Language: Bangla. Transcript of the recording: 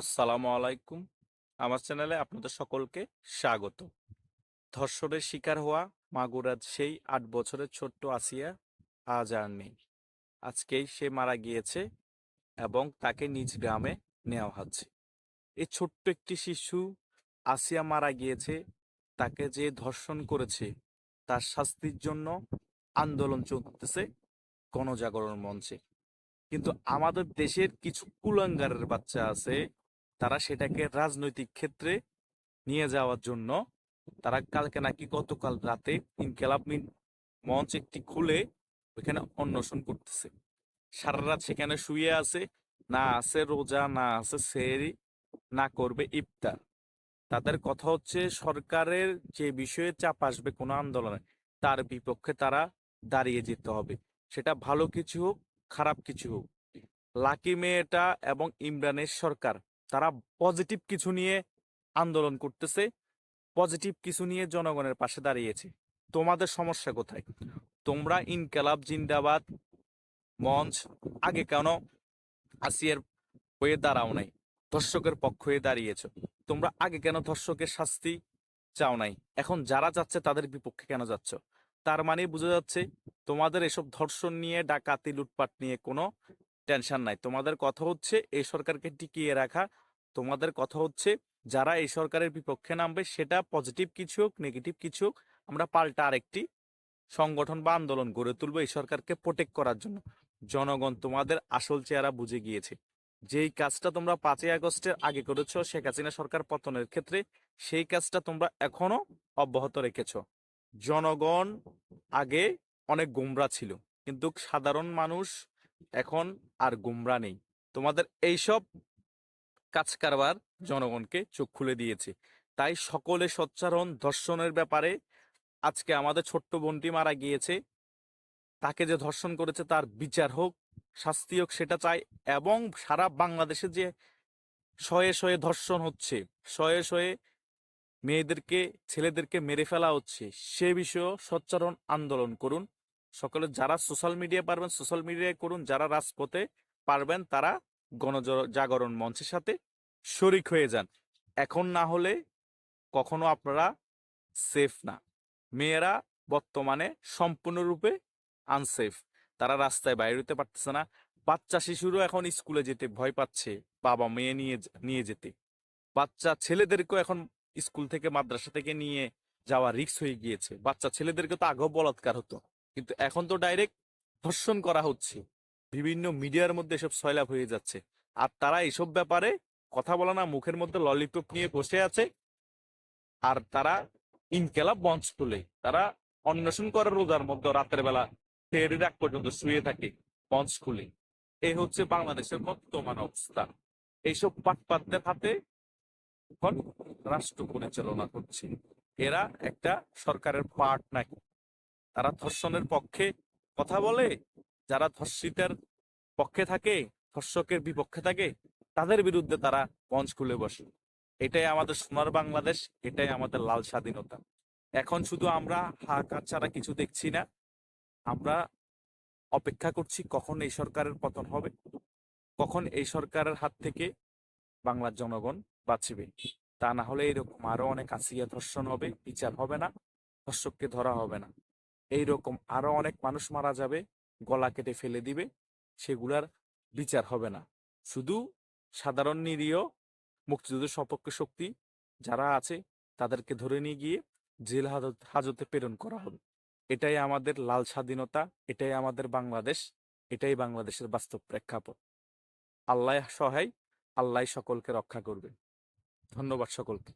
আসসালামু আলাইকুম। আমার চ্যানেলে আপনাদের সকলকে স্বাগত। ধর্ষণের শিকার হওয়া মাগুরার সেই আট বছরের ছোট্ট আসিয়া আজ আর নেই। আজকেই সে মারা গিয়েছে এবং তাকে নিজ গ্রামে নেওয়া হচ্ছে। এই ছোট্ট একটি শিশু আসিয়া মারা গিয়েছে। তাকে যে ধর্ষণ করেছে তার শাস্তির জন্য আন্দোলন চলতেছে গণজাগরণ মঞ্চে। কিন্তু আমাদের দেশের কিছু কুলাঙ্গারের বাচ্চা আছে তারা সেটাকে রাজনৈতিক ক্ষেত্রে নিয়ে যাওয়ার জন্য তারা কালকে নাকি গতকাল রাতে ইনকেলাব মঞ্চ একটি খুলে ওইখানে অন্বেষণ করতেছে। সারা রাত সেখানে শুয়ে আছে, না আছে রোজা, না আছে সেরি না করবে ইফতার। তাদের কথা হচ্ছে সরকারের যে বিষয়ে চাপ আসবে কোনো আন্দোলনে, তার বিপক্ষে তারা দাঁড়িয়ে যেতে হবে। সেটা ভালো কিছু হোক, খারাপ কিছু হোক। লাকি মেয়েটা এবং ইমরানের সরকার তারা পজিটিভ কিছু নিয়ে আন্দোলন করতেছে, পজিটিভ কিছু নিয়ে জনগণের পাশে দাঁড়িয়েছে। তোমাদের সমস্যা কোথায়? তোমরা ইনকালাব, জিন্দাবাদ, মঞ্চ, আগে কেন আসিয়ার হয়ে দাঁড়াও নাই, ধর্ষকের পক্ষ হয়ে দাঁড়িয়েছো। তোমরা আগে কেন ধর্ষকের শাস্তি চাও নাই? এখন যারা যাচ্ছে তাদের বিপক্ষে কেন যাচ্ছ? তার মানে বোঝা যাচ্ছে তোমাদের এসব ধর্ষণ নিয়ে, ডাকাতি, লুটপাট নিয়ে কোনো টেনশন নাই। তোমাদের কথা হচ্ছে এই সরকারকে টিকিয়ে রাখা। তোমাদের কথা হচ্ছে যারা এই সরকারের বিপক্ষে নামবে সেটা পজিটিভ কিছু হোক নেগেটিভ কিছু হোক, আমরা পাল্টা আরেকটি সংগঠন বা আন্দোলন গড়ে তুলবো এই সরকারকে প্রোটেক্ট করার জন্য। জনগণ তোমাদের আসল চেহারা বুঝে গিয়েছে। যেই কাজটা তোমরা পাঁচই আগস্টের আগে করেছ, শেখ হাসিনা সরকার পতনের ক্ষেত্রে, সেই কাজটা তোমরা এখনও অব্যাহত রেখেছ। জনগণ আগে অনেক গোমরা ছিল, কিন্তু সাধারণ মানুষ এখন আর গুমরা নেই। তোমাদের এইসব কাজ কারবার জনগণকে চোখ খুলে দিয়েছে। তাই সকলে সচ্চারণ ধর্ষণের ব্যাপারে আজকে আমাদের ছোট্ট বোনটি মারা গিয়েছে। তাকে যে ধর্ষণ করেছে তার বিচার হোক, শাস্তি হোক, সেটা চাই এবং সারা বাংলাদেশে যে শয়ে শয়ে ধর্ষণ হচ্ছে, শয়ে শয়ে মেয়েদেরকে, ছেলেদেরকে মেরে ফেলা হচ্ছে, সে বিষয়েও সচ্চারণ আন্দোলন করুন। সকলে যারা সোশ্যাল মিডিয়া পারবেন সোশ্যাল মিডিয়ায় করুন, যারা রাজপথে পারবেন, তারা গণজাগরণ মঞ্চের সাথে শরিক হয়ে যান। এখন না হলে কখনো আপনারা সেফ না। মেয়েরা বর্তমানে সম্পূর্ণরূপে আনসেফ তারা রাস্তায় বাইরে হতে পারতেছে না। বাচ্চা শিশুরও এখন স্কুলে যেতে ভয় পাচ্ছে, বাবা মেয়ে নিয়ে নিয়ে যেতে। বাচ্চা ছেলেদেরকেও এখন স্কুল থেকে মাদ্রাসা থেকে নিয়ে যাওয়া রিক্স হয়ে গিয়েছে। বাচ্চা ছেলেদেরকে তো আগেও বলাৎকার হতো। কিন্তু এখন তো ডাইরেক্ট ধর্ষণ করা হচ্ছে। বিভিন্ন মিডিয়ার মধ্যে এসব সয়লাভ হয়ে যাচ্ছে। আর তারা এসব ব্যাপারে কথা বলা না, মুখের মধ্যে ললিপপ নিয়ে বসে আছে। আর তারা ইনকেলাব মঞ্চ তুলে। তারা অন্বেষণ করে রোজার মধ্যে, রাতের বেলা ফেরি রাগ পর্যন্ত শুয়ে থাকে মঞ্চ খুলে। এই হচ্ছে বাংলাদেশের বর্তমান অবস্থা। এইসব পাটপাতদের হাতে এখন রাষ্ট্র পরিচালনা করছে। এরা একটা সরকারের পার্ট নাকি তারা ধর্ষণের পক্ষে কথা বলে, যারা ধর্ষিতার পক্ষে থাকে, ধর্ষকের বিপক্ষে থাকে, তাদের বিরুদ্ধে তারা মঞ্চ খুলে বসে। এটাই আমাদের সোনার বাংলাদেশ, এটাই আমাদের লাল স্বাধীনতা। এখন শুধু আমরা হাহাকার ছাড়া কিছু দেখছি না। আমরা অপেক্ষা করছি কখন এই সরকারের পতন হবে, কখন এই সরকারের হাত থেকে বাংলার জনগণ বাঁচবে। তা না হলে এরকম আরও অনেক আসিয়া ধর্ষণ হবে, বিচার হবে না, ধর্ষককে ধরা হবে না। এইরকম আরও অনেক মানুষ মারা যাবে, গলা কেটে ফেলে দিবে, সেগুলার বিচার হবে না। শুধু সাধারণ নিরীহ, মুক্তিযুদ্ধের সপক্ষে শক্তি যারা আছে, তাদেরকে ধরে নিয়ে গিয়ে জেল হাজত, হাজতে প্রেরণ করা হবে এটাই আমাদের লাল স্বাধীনতা, এটাই আমাদের বাংলাদেশ, এটাই বাংলাদেশের বাস্তব প্রেক্ষাপট। আল্লাহ সহায়, আল্লাহ সকলকে রক্ষা করবে ধন্যবাদ সকলকে।